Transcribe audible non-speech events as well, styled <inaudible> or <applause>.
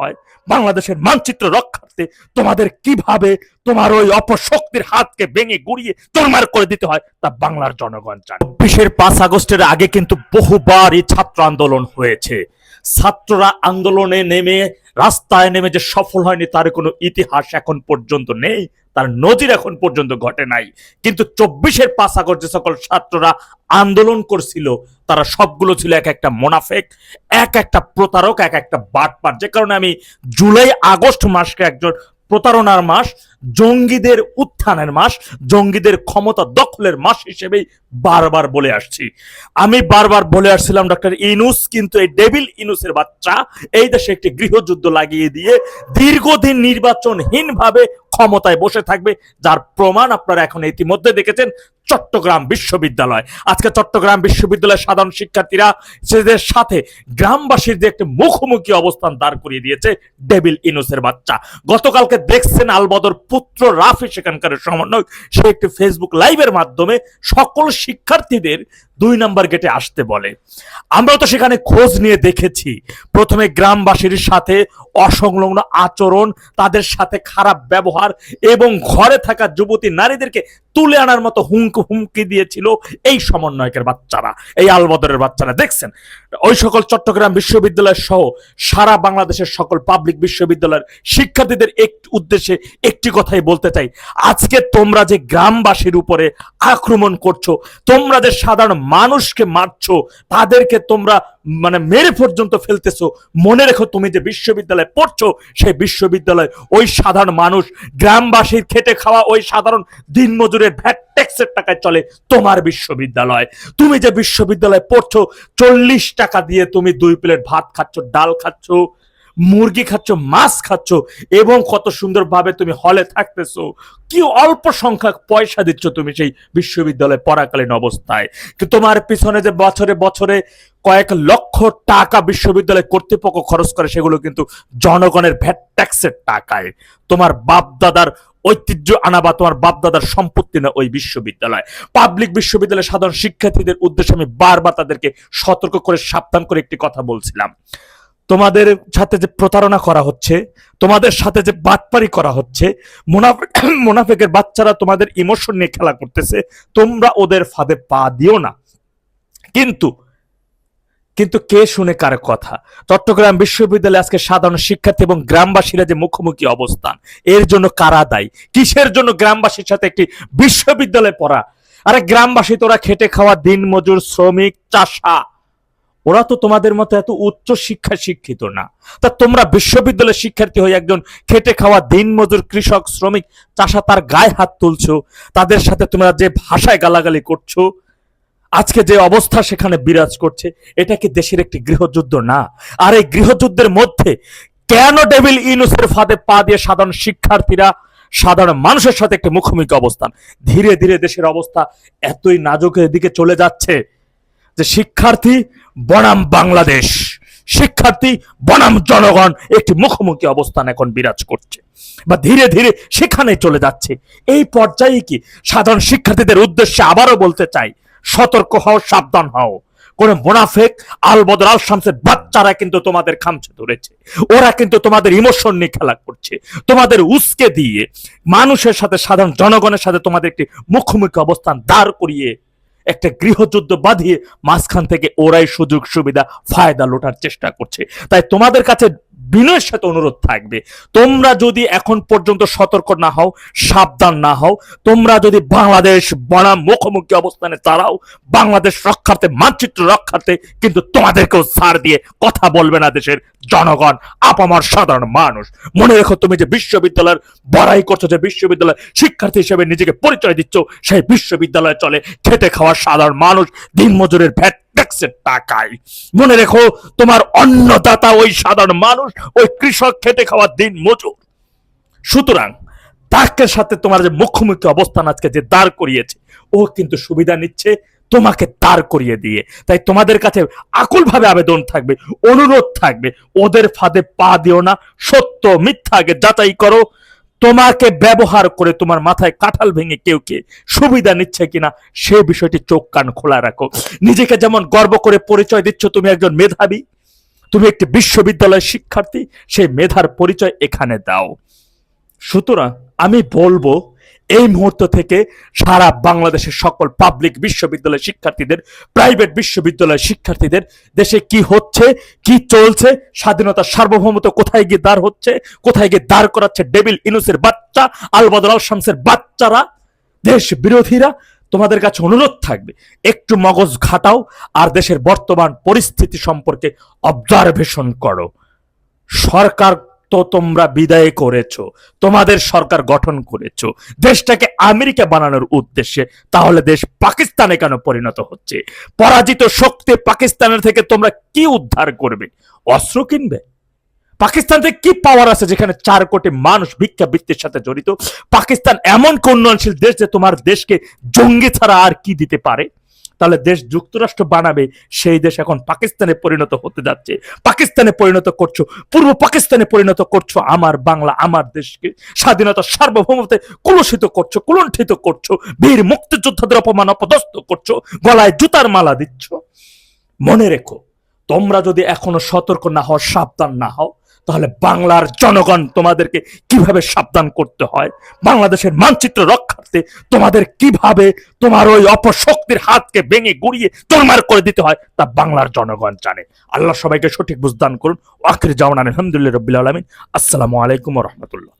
হয়? বাংলাদেশের মানচিত্র রক্ষার্থে তোমাদের কীভাবে তোমার ওই অপশক্তির হাতকে ভেঙে গুড়িয়ে চরমার করে দিতে হয় তা বাংলার জনগণ জানে। বিশের পাঁচ আগস্টের আগে কিন্তু বহুবারই ছাত্র আন্দোলন হয়েছে। ছাত্ররা আন্দোলনে নেমে রাস্তায় নেমে যে সফল হয়নি তার কোনো ইতিহাস এখন পর্যন্ত নেই, তার নজির এখন পর্যন্ত ঘটে নাই। কিন্তু চব্বিশের পাঁচ যে সকল ছাত্ররা আন্দোলন করছিল, তারা সবগুলো ছিল এক একটা মোনাফেক, এক একটা প্রতারক, এক একটা বাটপার। যে কারণে আমি জুলাই আগস্ট মাসকে একজন প্রতারণার মাস, জঙ্গিদের উত্থানের মাস, জঙ্গিদের ক্ষমতা দখলের মাস হিসেবেই বারবার বলে আসছি। আমি বারবার বলে আসছিলাম, ডক্টর ইনুস, কিন্তু এই ডেভিল ইনুসের বাচ্চা এই দেশে একটি গৃহযুদ্ধ লাগিয়ে দিয়ে দীর্ঘদিন নির্বাচনহীনভাবে ক্ষমতায় বসে থাকবে, যার প্রমাণ আপনারা এখন ইতিমধ্যে দেখেছেন। চট্টগ্রাম বিশ্ববিদ্যালয়। আজকে চট্টগ্রাম বিশ্ববিদ্যালয়ের সাধারণ শিক্ষার্থীরা সেদের সাথে গ্রামবাসীর যে একটি মুখোমুখি অবস্থান দাঁড় করিয়ে দিয়েছে ডেভিল ইনোসের বাচ্চা। গতকালকে দেখছেন আলবদর পুত্র রাফি, সেখানকার সমন্বয়ক, সে একটি ফেসবুক লাইভের মাধ্যমে সকল শিক্ষার্থীদের দুই নাম্বার গেটে আসতে বলে। আমরা তো সেখানে খোঁজ নিয়ে দেখেছি। প্রথমে গ্রামবাসীর সাথে অসংলগ্ন আচরণ, তাদের সাথে খারাপ ব্যবহার এবং ঘরে থাকা যুবতী নারীদেরকে তুলে আনার মতো হুমকি হুমকি দিয়েছিল এই সমন্বয়কের বাচ্চারা, এই আলবদরের বাচ্চারা। দেখছেন? ওই সকল চট্টগ্রাম বিশ্ববিদ্যালয় সহ সারা বাংলাদেশের সকল পাবলিক বিশ্ববিদ্যালয়ের শিক্ষার্থীদের এক উদ্দেশ্যে একটি কথাই বলতে চাই। আজকে তোমরা যে গ্রামবাসীর উপরে আক্রমণ করছ, তোমরা যে সাধারণ মানুষকে মারছো, তাদেরকে তোমরা মানে মেরে পর্যন্ত ফেলতেছো। মনে রেখো তুমি যে বিশ্ববিদ্যালয়ে পড়ছো, সেই বিশ্ববিদ্যালয় ওই সাধারণ মানুষ, গ্রামবাসীর খেটে খাওয়া ওই সাধারণ দিনমজুরের ভ্যাট ট্যাক্সের টাকায় চলে তোমার বিশ্ববিদ্যালয়। তুমি যে বিশ্ববিদ্যালয়ে পড়ছো, চল্লিশ টাকা দিয়ে তুমি দুই প্লেট ভাত খাচ্ছ, ডাল খাচ্ছ মুরগি খাচ্ছ, মাছ খাচ্ছ, এবং কত সুন্দরভাবে তুমি হলে থাকতেছো। কি অল্প সংখ্যক পয়সা দিচ্ছ তুমি সেই বিশ্ববিদ্যালয়ে পড়াকালীন অবস্থায়? তোমার পিছনে যে বছরে বছরে কয়েক লক্ষ টাকা বিশ্ববিদ্যালয় কর্তৃপক্ষ খরচ করে, সেগুলো কিন্তু জনগণের ভ্যাট ট্যাক্সের টাকায়। তোমার বাপ দাদার ঐতিহ্য আনা বা তোমার বাপদাদার সম্পত্তি না ওই বিশ্ববিদ্যালয়। পাবলিক বিশ্ববিদ্যালয়ের সাধারণ শিক্ষার্থীদের উদ্দেশ্যে আমি বারবার তাদেরকে সতর্ক করে, সাবধান করে একটি কথা বলছিলাম। তোমাদের সাথে যে প্রতারণা করা হচ্ছে, তোমাদের সাথে যে বাটপারি করা হচ্ছে, মুনাফে- <coughs> মুনাফেকের বাচ্চারা তোমাদের ইমোশন নিয়ে খেলা করতেছে, তোমরা ওদের ফাঁদে পা দিও না। কিন্তু কিন্তু কে শুনে কার কথা? চট্টগ্রাম বিশ্ববিদ্যালয়ে আজকে সাধারণ শিক্ষার্থী এবং গ্রামবাসীরা যে মুখোমুখি অবস্থান, এর জন্য কারা দায়ী? কিসের জন্য গ্রামবাসীর সাথে একটি বিশ্ববিদ্যালয়ে পড়া? আরে গ্রামবাসী তোরা খেটে খাওয়া দিন মজুর শ্রমিক, চাষা। ওরা তো তোমাদের মতো এত উচ্চ শিক্ষা শিক্ষিত না। তা তোমরা বিশ্ববিদ্যালয়ের শিক্ষার্থী হয়ে একজন খেটে খাওয়া দিন মজুর কৃষক, শ্রমিক, চাষা তার গায়ে হাত তুলছো, তাদের সাথে তোমরা যে ভাষায় গালাগালি করছ, আজকে যে অবস্থা সেখানে বিরাজ করছে, এটা কি দেশের একটি গৃহযুদ্ধ না? আর এই গৃহযুদ্ধের মধ্যে কেন ডেভিল ইনুসের ফাঁদে পা দিয়ে সাধারণ শিক্ষার্থীরা, সাধারণ মানুষের সাথে একটি মুখোমুখি অবস্থান? ধীরে ধীরে দেশের অবস্থা এতই নাজুকের দিকে চলে যাচ্ছে যে শিক্ষার্থী বনাম বাংলাদেশ। শিক্ষার্থী, বনাম জনগণ একটি মুখোমুখি অবস্থান এখন বিরাজ করছে বা ধীরে ধীরে সেখানে চলে যাচ্ছে। এই পর্যায়ে কি সাধারণ শিক্ষার্থীদের উদ্দেশ্যে আবারও বলতে চাই, সতর্ক হও, সাবধান হও। কোন মোনাফেক আল বদর আল শামসের বাচ্চারা কিন্তু তোমাদের খামছে ধরেছে। ওরা কিন্তু তোমাদের ইমোশন নিয়ে খেলা করছে। তোমাদের উস্কে দিয়ে মানুষের সাথে, সাধারণ জনগণের সাথে তোমাদের একটি মুখোমুখি অবস্থান দাঁড় করিয়ে একটা গৃহযুদ্ধ বাঁধিয়ে মাঝখান থেকে ওরাই সুযোগ সুবিধা ফায়দা লোটার চেষ্টা করছে। তাই তোমাদের কাছে বিনয়ের সাথে অনুরোধ থাকবে। তোমরা যদি এখন পর্যন্ত সতর্ক না হও, সাবধান না হও, তোমরা যদি বাংলাদেশ বনাম মুখোমুখি অবস্থানে দাঁড়াও, বাংলাদেশ রক্ষার্থে, মানচিত্র রক্ষার্থে, কিন্তু তোমাদেরকেও ছাড় দিয়ে কথা বলবে না দেশের জনগণ, আপামার সাধারণ মানুষ। মনে রেখো তুমি যে বিশ্ববিদ্যালয়ের বড়াই করছ, যে বিশ্ববিদ্যালয় শিক্ষার্থী হিসেবে নিজেকে পরিচয় দিচ্ছ, সেই বিশ্ববিদ্যালয়ে চলে খেটে খাওয়া সাধারণ মানুষ, দিনমজুরের ভ্যাট ট্যাক্সের টাকায় মনে রেখো, তোমার অন্নদাতা ওই সাধারণ মানুষ, ওই কৃষক খেটে খাওয়া দিন মজুর। সুতরাং তাকে সাথে তোমার যে মুখোমুখি অবস্থান আজকে যে দাঁড় করিয়েছে, ও কিন্তু সুবিধা নিচ্ছে, তোমাকে দাঁড় করিয়ে দিয়ে। তাই তোমাদের কাছে আকুল ভাবে আবেদন থাকবে, অনুরোধ থাকবে, ওদের ফাঁদে পা দিও না, সত্য মিথ্যা আগে যাচাই করো তোমাকে ব্যবহার করে তোমার মাথায় কাঁঠাল ভেঙে কেউ কে সুবিধা নিচ্ছে কিনা, সে বিষয়টি চোখ কান খোলা রাখো। নিজেকে যেমন গর্ব করে পরিচয় দিচ্ছ, তুমি একজন মেধাবী, তুমি একটি বিশ্ববিদ্যালয়ের শিক্ষার্থী, সেই মেধার পরিচয় এখানে দাও। সুতরাং আমি বলব এই মুহূর্ত থেকে সারা বাংলাদেশের সকল পাবলিক বিশ্ববিদ্যালয় শিক্ষার্থীদের প্রাইভেট বিশ্ববিদ্যালয় শিক্ষার্থীদের দেশে কি হচ্ছে, কি চলছে স্বাধীনতার সার্বভৌমত্ব কোথায় গিয়ে দাঁড় হচ্ছে, কোথায় গিয়ে দাঁড় করাচ্ছে ডেবিল ইনুসের বাচ্চা, আলবদর আল শামসের বাচ্চারা, দেশ বিরোধীরা? তোমাদের কাছে অনুরোধ থাকবে, একটু মগজ ঘাটাও আর দেশের বর্তমান পরিস্থিতি সম্পর্কে অবজারভেশন করো। সরকার তো তোমরা বিদায় করেছ, তোমাদের সরকার গঠন করেছ। দেশটাকে আমেরিকা বানানোর উদ্দেশ্যে, তাহলে দেশ পাকিস্তানে কেন পরিণত হচ্ছে? পরাজিত শক্তি পাকিস্তানের থেকে তোমরা কি উদ্ধার করবে? অস্ত্র কিনবে? পাকিস্তান থেকে কি পাওয়ার আছে যেখানে চার কোটি মানুষ ভিক্ষাবৃত্তির সাথে জড়িত? পাকিস্তান এমন উন্নয়নশীল দেশ যে তোমার দেশকে জঙ্গি ছাড়া আর কি দিতে পারে? তাহলে দেশ যুক্তরাষ্ট্র বানাবে, সেই দেশ এখন পাকিস্তানে পরিণত হতে যাচ্ছে। পাকিস্তানে পরিণত করছ, পূর্ব পাকিস্তানে পরিণত করছ, আমার বাংলা, আমার দেশকে স্বাধীনতা সার্বভৌমতে কুলসিত করছ, কুলণ্ঠিত করছ, বীর মুক্তিযোদ্ধাদের অপমান অপদস্থ করছ, গলায় জুতার মালা দিচ্ছ। মনে রেখো, তোমরা যদি এখনও সতর্ক না হও, সাবধান না হও তাহলে বাংলার জনগণ তোমাদেরকে কীভাবে সাবধান করতে হয়? বাংলাদেশের মানচিত্র রক্ষার্থে তোমাদের কীভাবে তোমার ওই অপশক্তির হাতকে ভেঙে গুড়িয়ে তোরমার করে দিতে হয় তা বাংলার জনগণ জানে। আল্লাহ সবাইকে সঠিক বুঝদান করুন। আখির জাওয়ান আলহামদুলিল্লাহ রবিল আলমিন। আসসালামু আলাইকুম রহমতুল্লাহ।